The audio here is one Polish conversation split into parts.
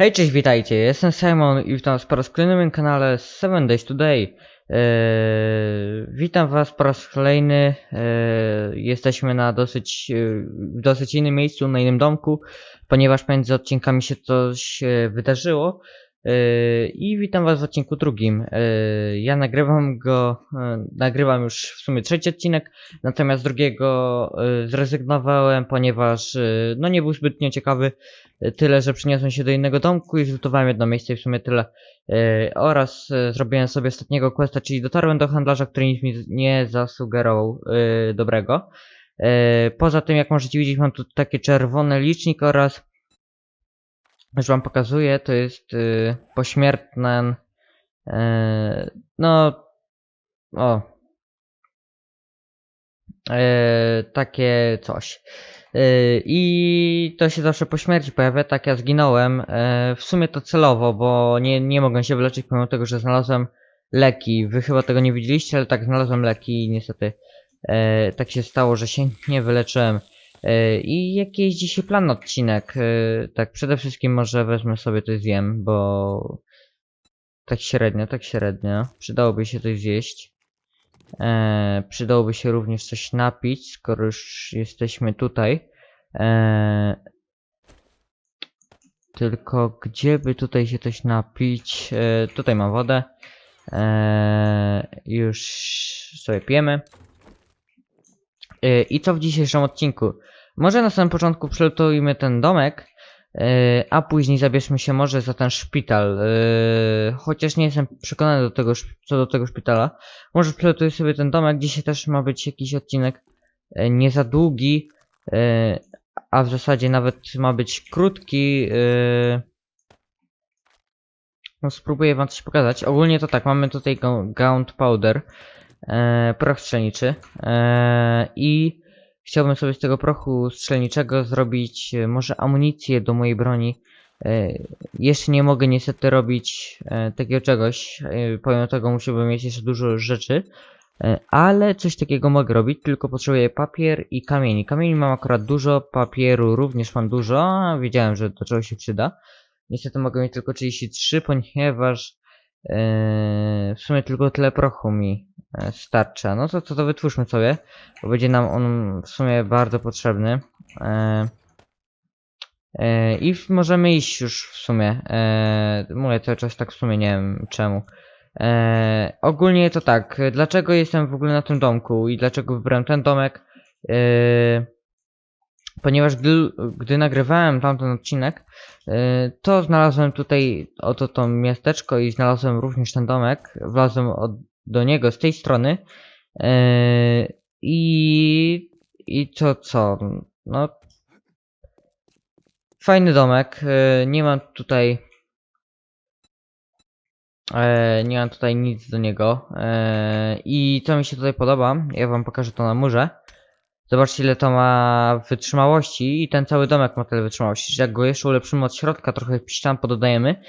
Hej, cześć, witajcie, jestem Simon i witam was po raz kolejny na moim kanale 7 Days Today. Eee, witam was po raz kolejny, eee, jesteśmy na dosyć, e, w dosyć innym miejscu, na innym domku, ponieważ między odcinkami się coś e, wydarzyło. Eee, I witam was w odcinku drugim. Eee, ja nagrywam go, e, nagrywam już w sumie trzeci odcinek, natomiast drugiego e, zrezygnowałem, ponieważ e, no nie był zbytnio ciekawy. Tyle, że przyniosłem się do innego domku i zlutowałem jedno miejsce i w sumie tyle. Oraz zrobiłem sobie ostatniego questa, czyli dotarłem do handlarza, który nic mi nie zasugerował dobrego. Poza tym, jak możecie widzieć, mam tu taki czerwony licznik oraz już wam pokazuję, to jest yy, pośmiertne yy, no o yy, takie coś. Yy, I to się zawsze po śmierci pojawia, tak ja zginąłem. W sumie to celowo, bo nie, nie mogłem się wyleczyć pomimo tego, że znalazłem leki. Wy chyba tego nie widzieliście, ale tak znalazłem leki i niestety tak się stało, że się nie wyleczyłem. Yy, I jaki jest dzisiaj plan odcinek? Yy, Tak, przede wszystkim może wezmę sobie coś zjem, bo tak średnio, tak średnio. Przydałoby się coś zjeść. E, przydałoby się również coś napić, skoro już jesteśmy tutaj. E, tylko gdzie by tutaj się coś napić? E, tutaj mam wodę. E, już sobie pijemy. E, I co w dzisiejszym odcinku? Może na samym początku przelutujmy ten domek, e, a później zabierzmy się może za ten szpital. E, chociaż nie jestem przekonany do tego, co do tego szpitala. Może przelutuję sobie ten domek. Dzisiaj też ma być jakiś odcinek nie za długi, a w zasadzie nawet ma być krótki. No spróbuję wam coś pokazać. Ogólnie to tak, mamy tutaj Gaunt Powder, e, proch strzelniczy e, i chciałbym sobie z tego prochu strzelniczego zrobić e, może amunicję do mojej broni. Jeszcze nie mogę niestety robić takiego czegoś, e, pomimo tego musiałbym mieć jeszcze dużo rzeczy, ale coś takiego mogę robić, tylko potrzebuję papier i kamieni. Kamieni mam akurat dużo, papieru również mam dużo, wiedziałem, że do czegoś się przyda. Niestety mogę mieć tylko 33, ponieważ w sumie tylko tyle prochu mi starcza. No to co to wytwórzmy sobie, bo będzie nam on w sumie bardzo potrzebny. E, E, I możemy iść już w sumie. E, mówię cały czas tak w sumie, nie wiem czemu. E, ogólnie to tak, dlaczego jestem w ogóle na tym domku i dlaczego wybrałem ten domek? E, ponieważ gdy, gdy nagrywałem tamten odcinek, e, to znalazłem tutaj oto to miasteczko i znalazłem również ten domek. Wlazłem od, do niego z tej strony. E, I i co co? No Fajny domek. e, Nie mam tutaj. e, Nie mam tutaj nic do niego. I co mi się tutaj podoba, ja wam pokażę to na murze. Zobaczcie ile to ma wytrzymałości i ten cały domek ma tyle wytrzymałości. Jak go jeszcze ulepszymy od środka, trochę piszczan pododajemy,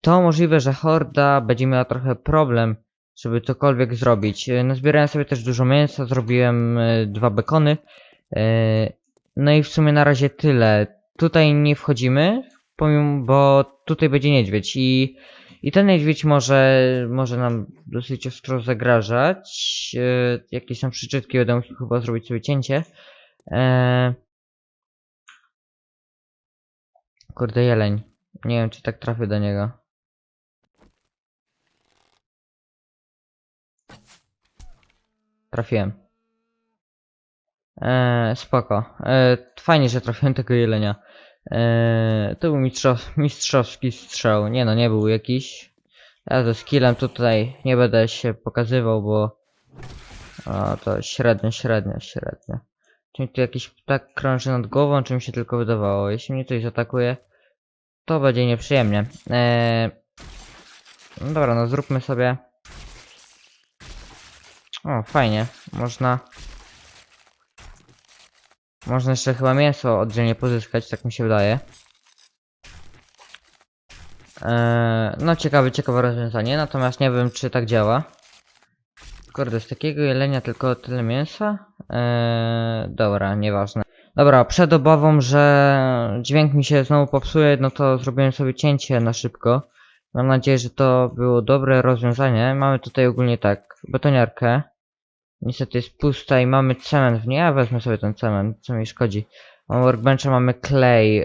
to możliwe, że horda będzie miała trochę problem, żeby cokolwiek zrobić. E, Nazbierałem sobie też dużo mięsa, zrobiłem e, dwa bekony. e, No i w sumie na razie tyle tutaj nie wchodzimy, bo tutaj będzie niedźwiedź i, i ten niedźwiedź może, może nam dosyć ostro zagrażać. Jakieś tam przyczytki będę musiał chyba zrobić sobie cięcie. Kurde jeleń. Nie wiem czy tak trafię do niego. Trafiłem. E, spoko. E, fajnie, że trafiłem tego jelenia. Eee, to był mistrzow, mistrzowski strzał. Nie no, nie był jakiś. Ja ze skillem tutaj nie będę się pokazywał, bo... O, to średnio, średnio, średnio. Czy mi tu jakiś ptak krąży nad głową, czy mi się tylko wydawało? Jeśli mnie coś zaatakuje, to będzie nieprzyjemnie. Eee... No dobra, no zróbmy sobie... O, fajnie. Można... Można jeszcze chyba mięso oddzielnie pozyskać, tak mi się wydaje. Eee, no ciekawe, ciekawe rozwiązanie, natomiast nie wiem czy tak działa. Kurde, z takiego jelenia tylko tyle mięsa? Eee, dobra, nieważne. Dobra, przed obawą, że dźwięk mi się znowu popsuje, no to zrobiłem sobie cięcie na szybko. Mam nadzieję, że to było dobre rozwiązanie. Mamy tutaj ogólnie tak, betoniarkę. Niestety jest pusta i mamy cement w niej. Ja wezmę sobie ten cement, co mi szkodzi. Mamy workbencha, mamy clay. Yy,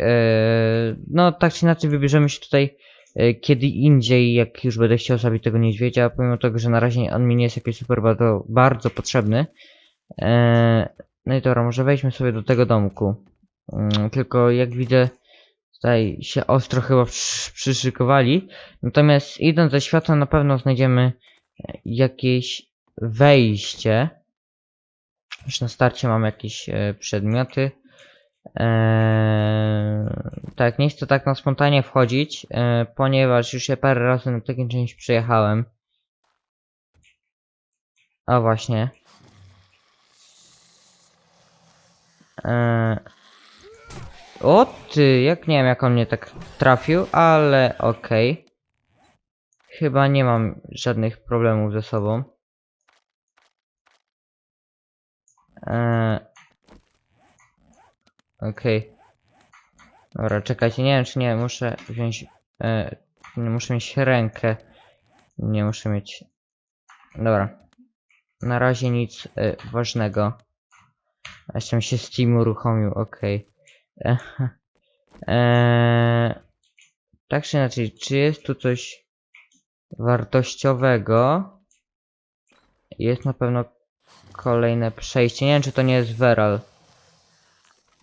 no tak czy inaczej wybierzemy się tutaj yy, kiedy indziej, jak już będę chciał zabić tego niedźwiedzia, pomimo tego, że na razie on mi nie jest jakiś super bardzo, bardzo potrzebny. Yy, no i dobra, może wejdźmy sobie do tego domku. Tylko jak widzę, tutaj się ostro chyba przy- przyszykowali. Natomiast idąc ze światła na pewno znajdziemy e, jakieś wejście. Już na starcie mam jakieś e, przedmioty. Eee, tak, nie chcę tak na spontanie wchodzić, e, ponieważ już się parę razy na takim czymś przyjechałem. O właśnie. Eee, o ty, jak nie wiem jak on mnie tak trafił, ale okej. Chyba nie mam żadnych problemów ze sobą. Eee, okej. Dobra, czekajcie, nie wiem czy nie, muszę wziąć... E, muszę mieć rękę. Nie muszę mieć... Dobra. Na razie nic e, ważnego. Jeszcze mi się Steam uruchomił, okej. Okay. Eee, tak czy inaczej, czy jest tu coś wartościowego? Jest na pewno kolejne przejście. Nie wiem, czy to nie jest Veral.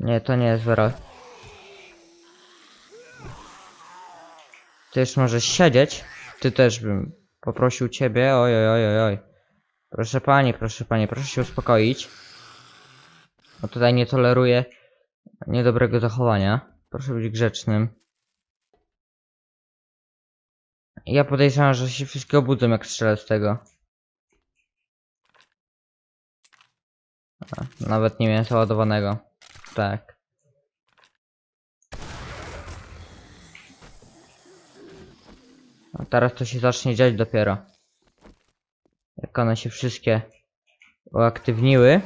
Nie, to nie jest Veral. Ty już możesz siedzieć. Ty też bym poprosił ciebie. Oj, oj, oj, oj. Proszę pani, proszę pani, proszę się uspokoić. Bo tutaj nie toleruję niedobrego zachowania. Proszę być grzecznym. Ja podejrzewam, że się wszystkie obudzą jak strzelę z tego. Nawet nie miałem załadowanego. Tak. A teraz to się zacznie dziać dopiero. Jak one się wszystkie uaktywniły.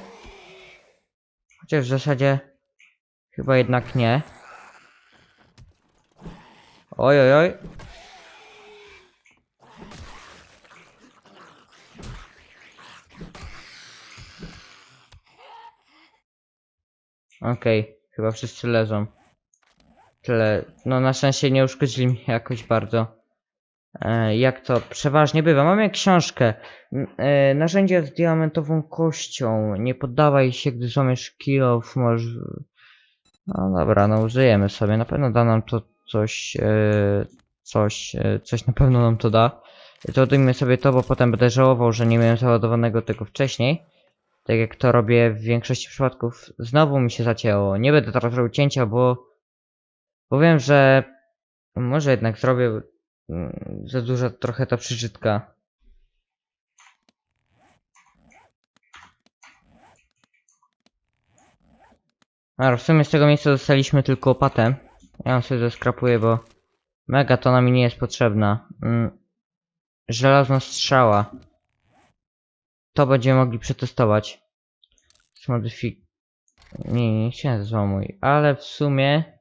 Chociaż w zasadzie chyba jednak nie. Oj, oj, oj. Okej, chyba wszyscy leżą. Tyle. No na szczęście nie uszkodzili mnie jakoś bardzo. E, jak to przeważnie bywa. Mamy książkę. E, narzędzia z diamentową kością. Nie poddawaj się, gdy złamiesz kilof. Może... No dobra, no użyjemy sobie. Na pewno da nam to coś. E, coś. E, coś na pewno nam to da. Załadujmy sobie to, bo potem będę żałował, że nie miałem załadowanego tego wcześniej. Tak jak to robię w większości przypadków. Znowu mi się zacięło. Nie będę teraz robił cięcia, bo. Bo wiem, że. Może jednak zrobię. Mm, Za duża trochę ta przeżytka. A w sumie z tego miejsca dostaliśmy tylko łopatę. Ja ją sobie zeskrapuję, bo mega to mi nie jest potrzebna. Mm. Żelazna strzała. To będziemy mogli przetestować. Zmodyfik... Nie, nie chciałem złomuj, ale w sumie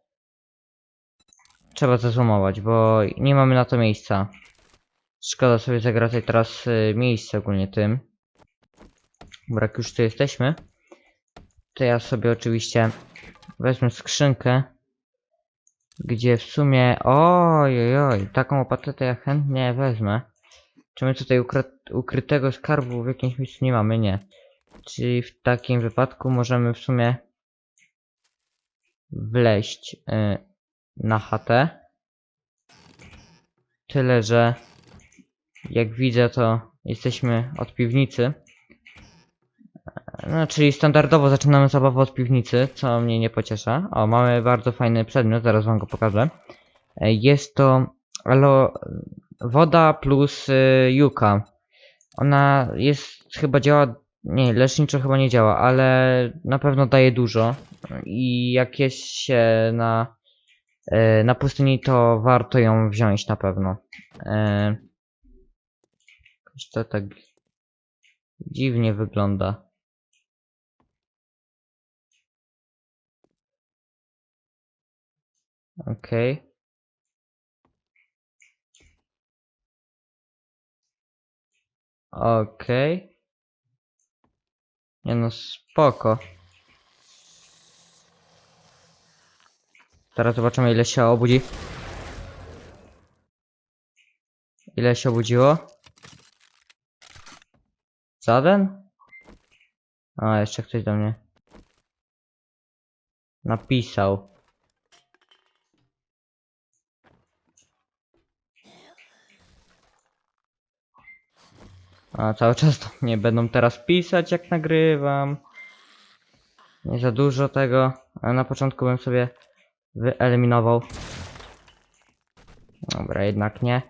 trzeba zezłomować, bo nie mamy na to miejsca. Szkoda sobie zagrać teraz y, miejsce ogólnie tym. Dobra, jak już tu jesteśmy, to ja sobie oczywiście wezmę skrzynkę, gdzie w sumie, oj, oj, oj, taką łopatę to ja chętnie wezmę. Czy my tutaj ukry ukrytego skarbu w jakimś miejscu nie mamy? Nie. Czyli w takim wypadku możemy w sumie wleźć y, na chatę. Tyle, że jak widzę, to jesteśmy od piwnicy. No, czyli standardowo zaczynamy zabawę od piwnicy, co mnie nie pociesza. O, mamy bardzo fajny przedmiot, zaraz wam go pokażę. E, Jest to alo woda plus y, juka. Ona jest, chyba działa, nie, leczniczo chyba nie działa, ale na pewno daje dużo. I jak jest się na, e, na pustyni, to warto ją wziąć na pewno. Jakoś to tak dziwnie wygląda. Okej. Okej. Nie no, spoko. Teraz zobaczymy ile się obudzi. Ile się obudziło? Żaden? A, jeszcze ktoś do mnie. Napisał. A cały czas do mnie będą teraz pisać jak nagrywam. Nie za dużo tego, ale na początku bym sobie wyeliminował. Dobra, jednak nie.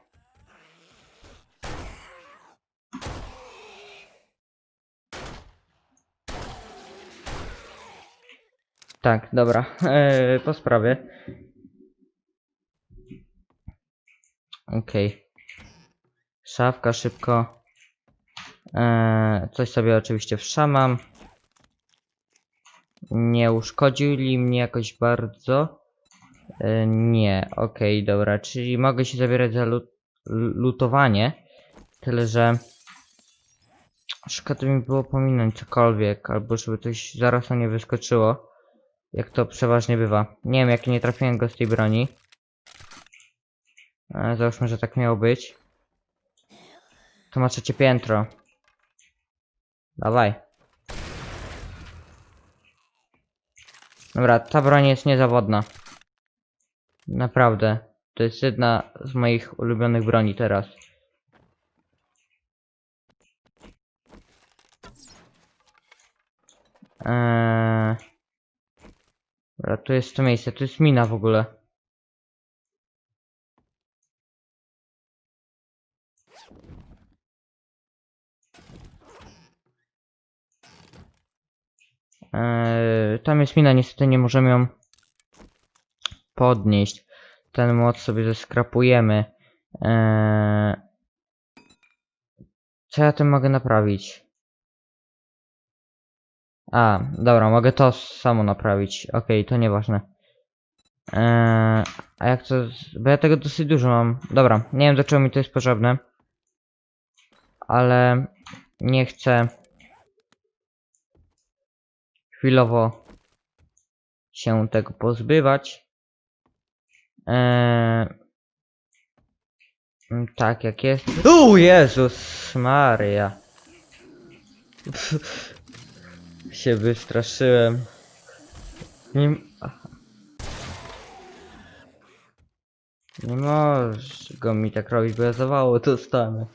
Tak, dobra, eee, po sprawie. Okej. Szafka szybko. Eee, coś sobie oczywiście wszamam. Nie uszkodzili mnie jakoś bardzo. E, nie, okej, dobra, czyli mogę się zabierać za lut lutowanie. Tyle, że szkoda mi było pominąć cokolwiek, albo żeby coś zaraz na nie wyskoczyło. Jak to przeważnie bywa. Nie wiem, jak nie trafiłem go z tej broni. E, załóżmy, że tak miało być. To ma piętro. Dawaj. Dobra, ta broń jest niezawodna. Naprawdę. To jest jedna z moich ulubionych broni teraz. Eee... Dobra, tu jest to miejsce, tu jest mina w ogóle. Eee, tam jest mina, niestety nie możemy ją podnieść. Ten mod sobie zeskrapujemy. Eee, co ja tym mogę naprawić? A, dobra, mogę to samo naprawić. Okej, to nieważne. Eee, a jak to... Bo ja tego dosyć dużo mam. Dobra, nie wiem do czego mi to jest potrzebne. Ale nie chcę chwilowo się tego pozbywać. Eee, tak, jak jest. O Jezus Maria. Pff, się wystraszyłem. Nie, nie możesz go mi tak robić, bo ja zawało dostanę.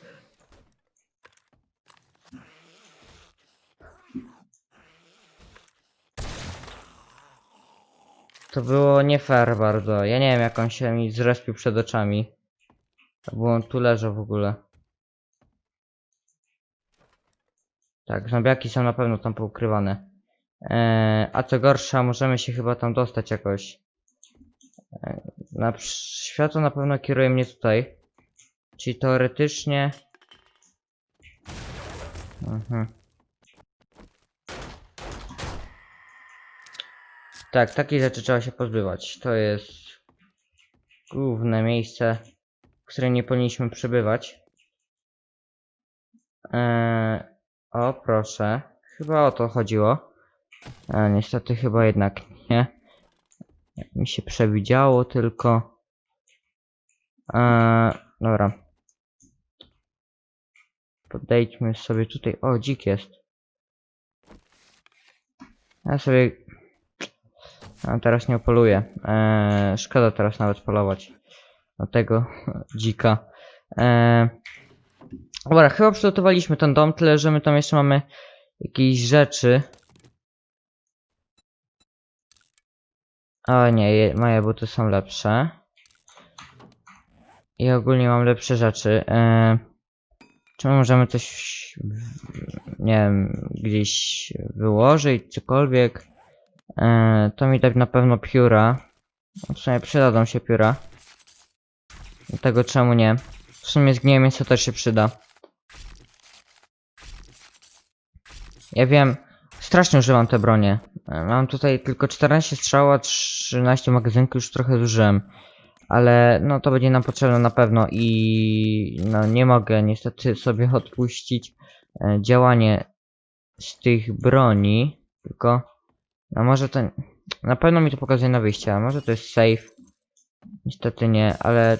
To było nie fair bardzo. Ja nie wiem jak on się mi zrespił przed oczami. Bo on tu leży w ogóle. Tak, zombiaki są na pewno tam poukrywane. Eee, a co gorsza, możemy się chyba tam dostać jakoś. Eee, na światło na pewno kieruje mnie tutaj. Czyli teoretycznie... Mhm. Tak, takich rzeczy trzeba się pozbywać. To jest główne miejsce, w którym nie powinniśmy przebywać. Eee, o, proszę. Chyba o to chodziło. A niestety chyba jednak nie. Mi się przewidziało tylko. Eee, dobra. Podejdźmy sobie tutaj. O, dzik jest. Ja sobie a teraz nie opoluję. Eee, szkoda teraz nawet polować na tego dzika. Eee, dobra, chyba przygotowaliśmy ten dom, tyle że my tam jeszcze mamy jakieś rzeczy. O nie, je, moje buty są lepsze. I ogólnie mam lepsze rzeczy. Eee, czy my możemy coś, nie wiem, gdzieś wyłożyć, cokolwiek? Eee, to mi dać na pewno pióra. No, W sumie przydadzą się pióra. Dlatego czemu nie? W sumie zgniłe mięso też się przyda. Ja wiem, strasznie używam te bronie. E, Mam tutaj tylko 14 strzała, 13 magazynków, już trochę zużyłem. Ale no to będzie nam potrzebne na pewno i no nie mogę niestety sobie odpuścić e, działanie z tych broni, tylko no może to na pewno mi to pokazuje na wyjście, a może to jest safe. Niestety nie, ale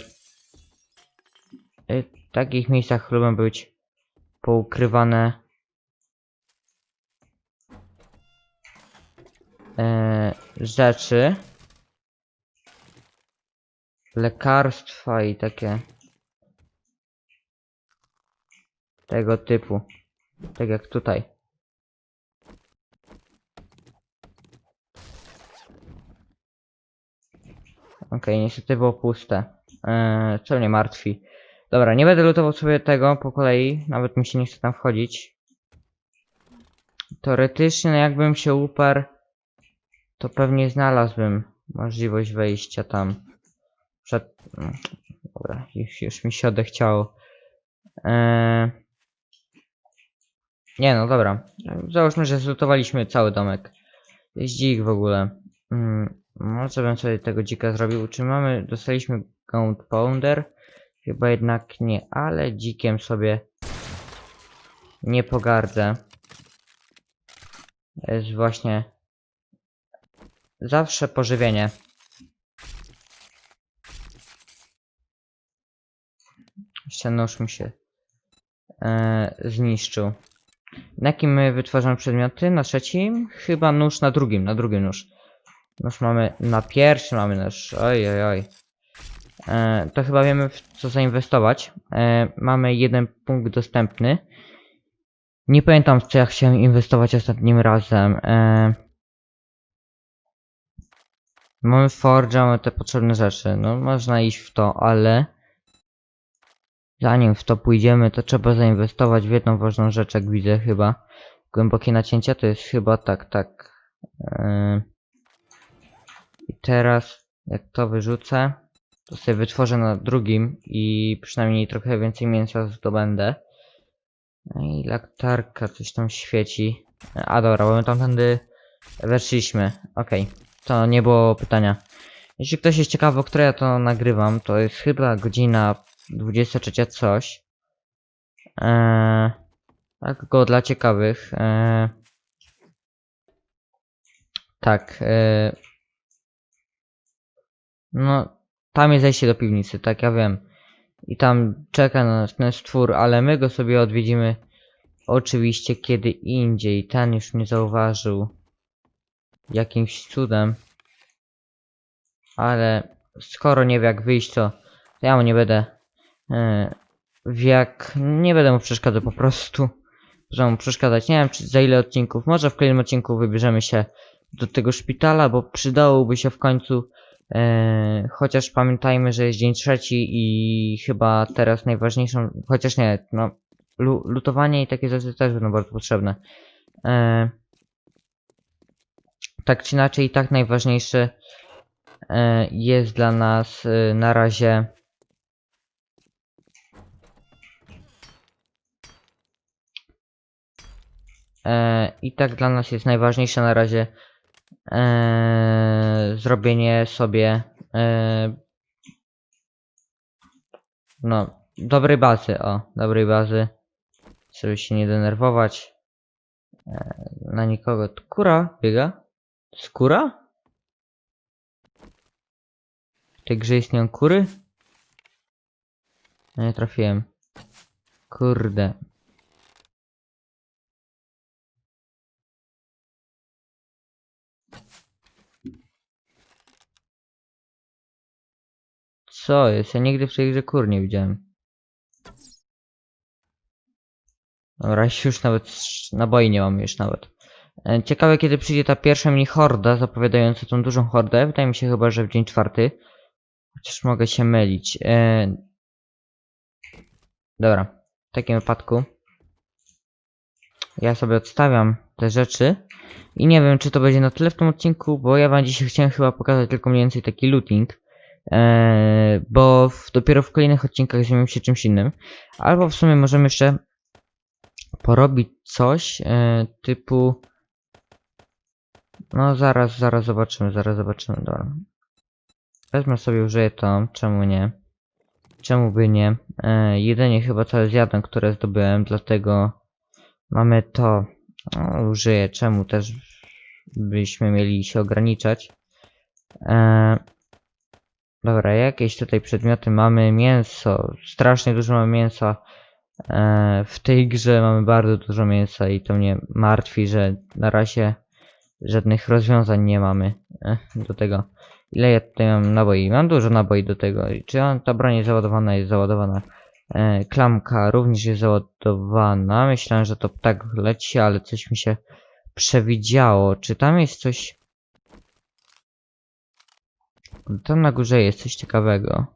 w takich miejscach lubią być poukrywane e, rzeczy. Lekarstwa i takie tego typu. Tak jak tutaj. Okej, niestety było puste. Eee, co mnie martwi. Dobra, nie będę lutował sobie tego po kolei. Nawet mi się nie chce tam wchodzić. Teoretycznie, no jakbym się uparł, to pewnie znalazłbym możliwość wejścia tam. Przed... Dobra, już, już mi się odechciało. Eee... Nie no, dobra. Załóżmy, że zlutowaliśmy cały domek. Jest dzik w ogóle. Mm, może bym sobie tego dzika zrobił. Czy mamy... Dostaliśmy Gunpowder? Chyba jednak nie, ale dzikiem sobie nie pogardzę. Jest właśnie zawsze pożywienie. Jeszcze nóż mi się e, zniszczył. Na jakim my wytwarzamy przedmioty? Na trzecim? Chyba nóż na drugim, na drugim nóż. Nóż mamy na pierwszym, mamy nóż. Oj, oj, oj. E, to chyba wiemy w co zainwestować. E, mamy jeden punkt dostępny. Nie pamiętam w co ja chciałem inwestować ostatnim razem. E, mamy Forge, mamy te potrzebne rzeczy. No można iść w to, ale zanim w to pójdziemy, to trzeba zainwestować w jedną ważną rzecz, jak widzę chyba. Głębokie nacięcia to jest chyba tak, tak. E, I teraz jak to wyrzucę, to sobie wytworzę na drugim i przynajmniej trochę więcej mięsa zdobędę. No i laktarka coś tam świeci. A dobra, bo my tamtędy weszliśmy. Okej, to nie było pytania. Jeśli ktoś jest ciekawy, o której ja to nagrywam, to jest chyba godzina 23 coś. Eee, tak go dla ciekawych. Eee, tak. Eee, no, tam jest zejście do piwnicy, tak ja wiem. I tam czeka na nas ten stwór, ale my go sobie odwiedzimy oczywiście kiedy indziej. Ten już mnie zauważył jakimś cudem. Ale skoro nie wie jak wyjść, to ja mu nie będę e, w jak nie będę mu przeszkadzał po prostu. Że mu przeszkadzać. Nie wiem czy za ile odcinków. Może w kolejnym odcinku wybierzemy się do tego szpitala, bo przydałoby się w końcu E, chociaż pamiętajmy, że jest dzień trzeci i chyba teraz najważniejszą, chociaż nie, no, lu lutowanie i takie rzeczy też będą bardzo potrzebne. E, tak czy inaczej, i tak najważniejsze e, jest dla nas e, na razie e, i tak dla nas jest najważniejsze na razie e, zrobienie sobie e, no dobrej bazy, o, dobrej bazy, żeby się nie denerwować e, na nikogo. Kura biega? Skóra? W tej grze istnieją kury? No nie trafiłem. Kurde. Co jest? Ja nigdy w tej grze kur nie widziałem. Dobra, już nawet naboi nie mam już nawet. E, Ciekawe kiedy przyjdzie ta pierwsza mini horda zapowiadająca tą dużą hordę. Wydaje mi się chyba, że w dzień czwarty. Chociaż mogę się mylić. E... Dobra, w takim wypadku ja sobie odstawiam te rzeczy i nie wiem czy to będzie na tyle w tym odcinku, bo ja wam dzisiaj chciałem chyba pokazać tylko mniej więcej taki looting. Eee, bo w, dopiero w kolejnych odcinkach zajmiemy się czymś innym. Albo w sumie możemy jeszcze porobić coś e, typu No zaraz, zaraz zobaczymy, zaraz zobaczymy, dobra. Wezmę sobie, użyję to, czemu nie? Czemu by nie? E, jedynie chyba całe zjadłem, które zdobyłem, dlatego mamy to. O, użyję, czemu też byśmy mieli się ograniczać. E, dobra, jakieś tutaj przedmioty mamy, mięso, strasznie dużo mamy mięsa. E, w tej grze mamy bardzo dużo mięsa i to mnie martwi, że na razie żadnych rozwiązań nie mamy e, do tego. Ile ja tutaj mam naboi? Mam dużo naboi do tego. Czy ta broń jest załadowana? Jest załadowana. E, klamka również jest załadowana. Myślałem, że to tak leci, ale coś mi się przewidziało. Czy tam jest coś... Tam na górze jest coś ciekawego.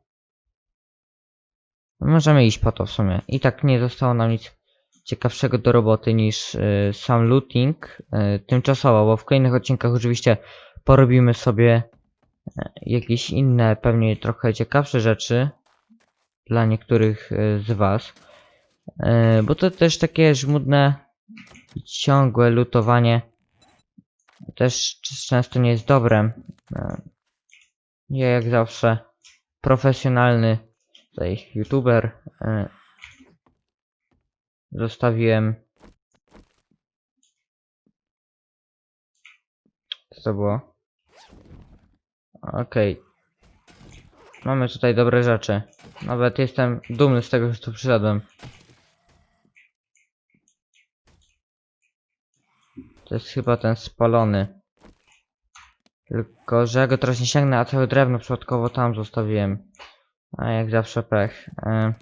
Możemy iść po to w sumie. I tak nie zostało nam nic ciekawszego do roboty niż y, sam looting. Y, tymczasowo, bo w kolejnych odcinkach oczywiście porobimy sobie y, jakieś inne, pewnie trochę ciekawsze rzeczy dla niektórych y, z was. Y, bo to też takie żmudne i ciągłe lutowanie też często nie jest dobre. Y, ja jak zawsze profesjonalny tutaj youtuber zostawiłem co to było? Okej. Mamy tutaj dobre rzeczy. Nawet jestem dumny z tego, że tu przyszedłem. To jest chyba ten spalony. Tylko, że ja go teraz nie sięgnę, a całe drewno przypadkowo tam zostawiłem. A jak zawsze pech. E...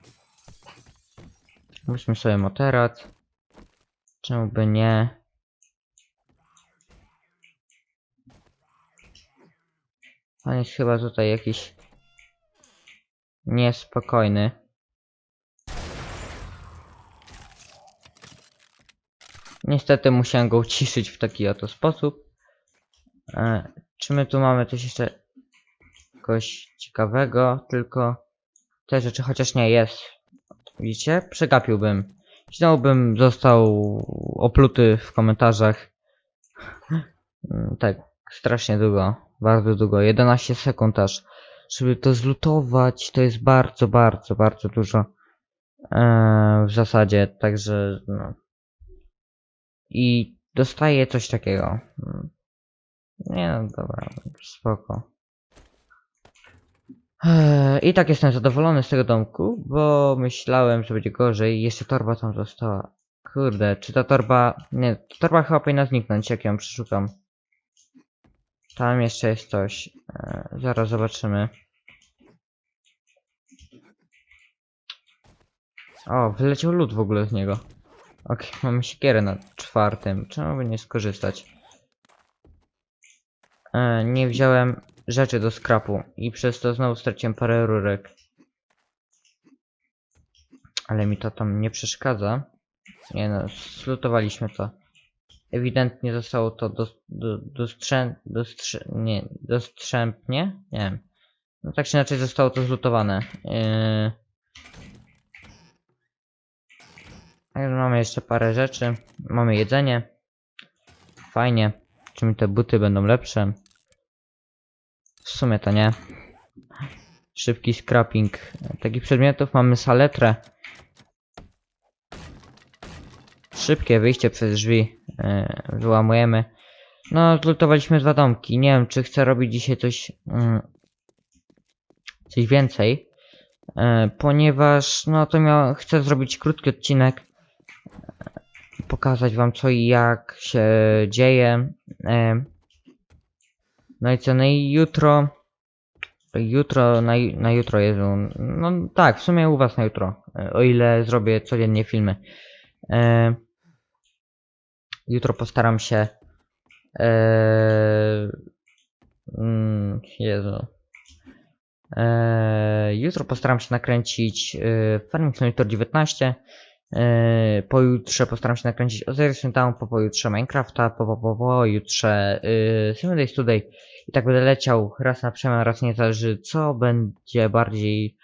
Weźmy sobie moterat. Czemu by nie? Pan jest chyba tutaj jakiś niespokojny. Niestety musiałem go uciszyć w taki oto sposób. E, czy my tu mamy coś jeszcze kogoś ciekawego? Tylko te rzeczy, chociaż nie jest. Widzicie? Przegapiłbym. Znowu bym został opluty w komentarzach. Tak, strasznie długo. Bardzo długo. 11 sekund aż. Żeby to zlutować, to jest bardzo, bardzo, bardzo dużo. Eee, w zasadzie, także no. I dostaję coś takiego. Mm. Nie no, dobra, spoko. Eee, I tak jestem zadowolony z tego domku, bo myślałem, że będzie gorzej. Jeszcze torba tam została. Kurde, czy ta torba... Nie, torba chyba powinna zniknąć, jak ją przeszukam. Tam jeszcze jest coś. Eee, zaraz zobaczymy. O, wyleciał lód w ogóle z niego. Okej, mamy siekierę na czwartym. Czemu by nie skorzystać? E, nie wziąłem rzeczy do skrapu i przez to znowu straciłem parę rurek. Ale mi to tam nie przeszkadza. Nie no, slutowaliśmy to. Ewidentnie zostało to do, dostrze, nie? Nie wiem. No tak czy inaczej zostało to zlutowane. Yy... Także Mamy jeszcze parę rzeczy. Mamy jedzenie. Fajnie. Czy mi te buty będą lepsze? W sumie to nie. Szybki scrapping. Takich przedmiotów mamy saletrę. Szybkie wyjście przez drzwi. Yy, wyłamujemy. No, zlutowaliśmy dwa domki. Nie wiem, czy chcę robić dzisiaj coś... mm, coś więcej. E, ponieważ no to miał, chcę zrobić krótki odcinek, e, pokazać wam co i jak się dzieje. E, no i co, no i jutro, jutro, na, na jutro Jezu, no tak, w sumie u was na jutro, o ile zrobię codziennie filmy. E, jutro postaram się, e, mm, Jezu, Eee, jutro postaram się nakręcić e, Farming Simulator 19. E, pojutrze postaram się nakręcić Osiris Town, po pojutrze Minecrafta, po, po, po, pojutrze e, Seven Days Today. I tak będę leciał raz na przemian, raz nie zależy co będzie bardziej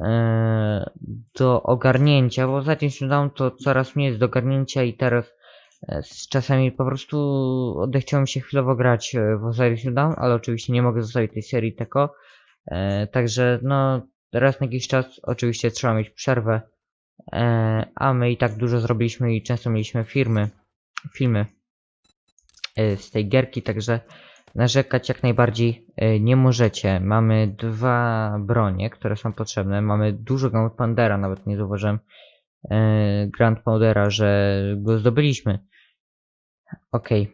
e, do ogarnięcia, bo za Town to coraz mniej jest do ogarnięcia i teraz z czasami po prostu odechciało mi się chwilowo grać e, w Osiris New ale oczywiście nie mogę zostawić tej serii tylko. E, także no, raz na jakiś czas oczywiście trzeba mieć przerwę. E, a my i tak dużo zrobiliśmy i często mieliśmy firmy, filmy e, z tej gierki, także narzekać jak najbardziej e, nie możecie. Mamy dwa bronie, które są potrzebne. Mamy dużo Gunpowdera, nawet nie zauważyłem e, Grand Powdera, że go zdobyliśmy. Okej.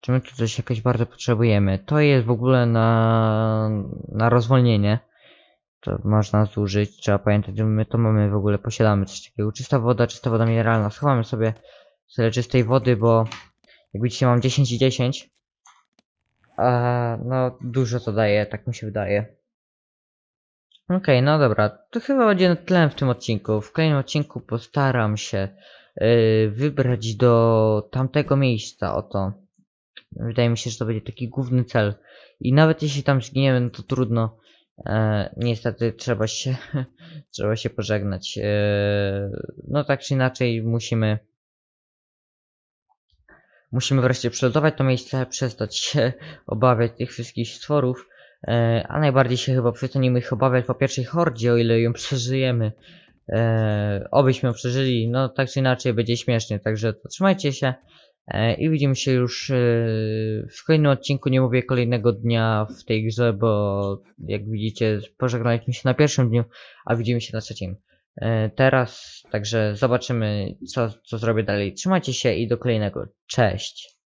Czy my tu coś jakoś bardzo potrzebujemy? To jest w ogóle na, na rozwolnienie. To można zużyć. Trzeba pamiętać, że my to mamy w ogóle, posiadamy coś takiego. Czysta woda, czysta woda mineralna. Schowamy sobie tyle czystej wody, bo jak widzicie mam 10 i 10. A no dużo to daje, tak mi się wydaje. Okej, no dobra, to chyba będzie na tyle w tym odcinku. W kolejnym odcinku postaram się yy, wybrać do tamtego miejsca, oto. Wydaje mi się, że to będzie taki główny cel. I nawet jeśli tam zginiemy, no to trudno. E, niestety trzeba się, trzeba się pożegnać. E, no tak czy inaczej musimy musimy wreszcie przelotować to miejsce, przestać się obawiać tych wszystkich stworów. E, a najbardziej się chyba przestanimy ich obawiać po pierwszej hordzie, o ile ją przeżyjemy. E, obyśmy ją przeżyli, no tak czy inaczej będzie śmiesznie, także trzymajcie się e, i widzimy się już e, w kolejnym odcinku, nie mówię kolejnego dnia w tej grze, bo jak widzicie pożegnaliśmy się na pierwszym dniu, a widzimy się na trzecim. E, teraz, także zobaczymy co, co zrobię dalej. Trzymajcie się i do kolejnego. Cześć!